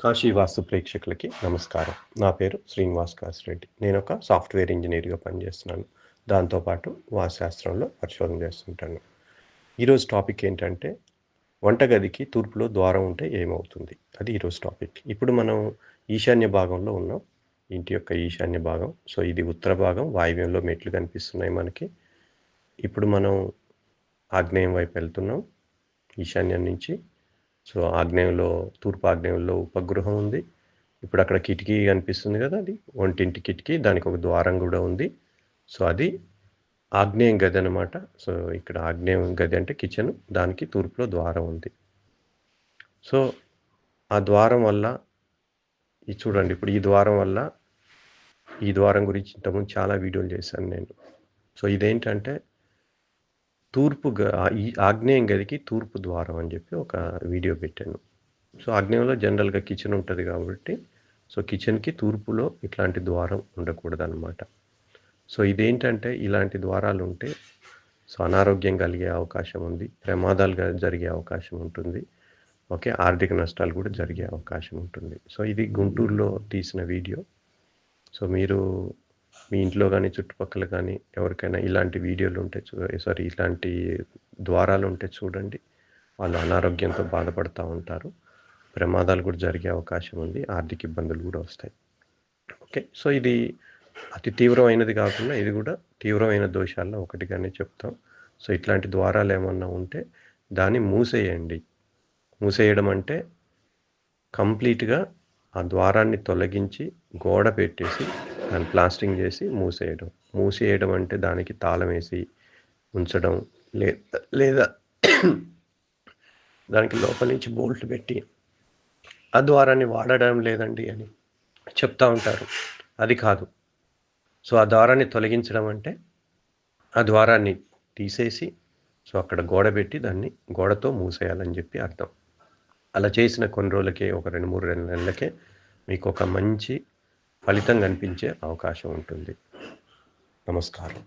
కాశీ వాస్తు ప్రేక్షకులకి నమస్కారం. నా పేరు శ్రీనివాస్ కాసిరెడ్డి నేను ఒక సాఫ్ట్వేర్ ఇంజనీర్గా పనిచేస్తున్నాను. దాంతోపాటు వాస్తుశాస్త్రంలో పరిశోధన చేస్తుంటాను. ఈరోజు టాపిక్ ఏంటంటే వంటగదికి తూర్పులో ద్వారం ఉంటే ఏమవుతుంది? అది ఈరోజు టాపిక్. ఇప్పుడు మనం ఈశాన్య భాగంలో ఉన్నాం. ఇంటి యొక్క ఈశాన్య భాగం. సో ఇది ఉత్తర భాగం. వాయువ్యంలో మెట్లు కనిపిస్తున్నాయి మనకి. ఇప్పుడు మనం ఆగ్నేయం వైపు వెళ్తున్నాం. ఈశాన్యం నుంచి సో ఆగ్నేయంలో తూర్పు ఆగ్నేయంలో ఉపగృహం ఉంది. ఇప్పుడు అక్కడ కిటికీ కనిపిస్తుంది కదా అది. ఒంటింటి కిటికీ దానికి ఒక ద్వారం కూడా ఉంది. సో అది ఆగ్నేయం గది అనమాట సో ఇక్కడ ఆగ్నేయం గది అంటే కిచెన్ దానికి తూర్పులో ద్వారం ఉంది. సో ఆ ద్వారం వల్ల ఇది చూడండి ఇప్పుడు ఈ ద్వారం వల్ల ఈ ద్వారం గురించి ఇంతకుముందు చాలా వీడియోలు చేశాను నేను. సో ఇదేంటంటే తూర్పు గ- ఈ ఆగ్నేయం గదికి తూర్పు ద్వారం అని చెప్పి ఒక వీడియో పెట్టాను. సో ఆగ్నేయంలో జనరల్గా కిచెన్ ఉంటుంది కాబట్టి సో కిచెన్కి తూర్పులో ఇట్లాంటి ద్వారం ఉండకూడదు అనమాట సో ఇదేంటంటే ఇలాంటి ద్వారాలు ఉంటే సో అనారోగ్యం కలిగే అవకాశం ఉంది ప్రమాదాలు జరిగే అవకాశం ఉంటుంది ఓకే ఆర్థిక నష్టాలు కూడా జరిగే అవకాశం ఉంటుంది. సో ఇది గుంటూరులో తీసిన వీడియో. సో మీరు మీ ఇంట్లో కానీ చుట్టుపక్కల కానీ ఎవరికైనా ఇలాంటి వీడియోలు ఉంటే చూ సారీ ఇలాంటి ద్వారాలు ఉంటే చూడండి. వాళ్ళు అనారోగ్యంతో బాధపడుతూ ఉంటారు. ప్రమాదాలు కూడా జరిగే అవకాశం ఉంది. ఆర్థిక ఇబ్బందులు కూడా వస్తాయి. ఓకే. సో ఇది అతి తీవ్రమైనది కాకుండా ఇది కూడా తీవ్రమైన దోషాల్లో ఒకటిగానే చెప్తాం. సో ఇట్లాంటి ద్వారాలు ఏమన్నా ఉంటే దాన్ని మూసేయండి. మూసేయడం అంటే కంప్లీట్గా ఆ ద్వారాన్ని తొలగించి గోడ పెట్టేసి దాన్ని ప్లాస్టింగ్ చేసి మూసేయడం. మూసేయడం అంటే దానికి తాళం వేసి ఉంచడం. లే లేదా దానికి లోపల నుంచి బోల్ట్ పెట్టి ఆ ద్వారాన్ని వాడడం లేదండి అని చెప్తా ఉంటారు. అది కాదు. సో ఆ ద్వారాన్ని తొలగించడం అంటే ఆ ద్వారాన్ని తీసేసి సో అక్కడ గోడ పెట్టి దాన్ని గోడతో మూసేయాలని చెప్పి అర్థం. అలా చేసిన కొన్ని రోజులకే ఒక రెండు మూడు రెండు నెలలకే మీకు ఒక మంచి ఫలితం కనిపించే అవకాశం ఉంటుంది. నమస్కారం.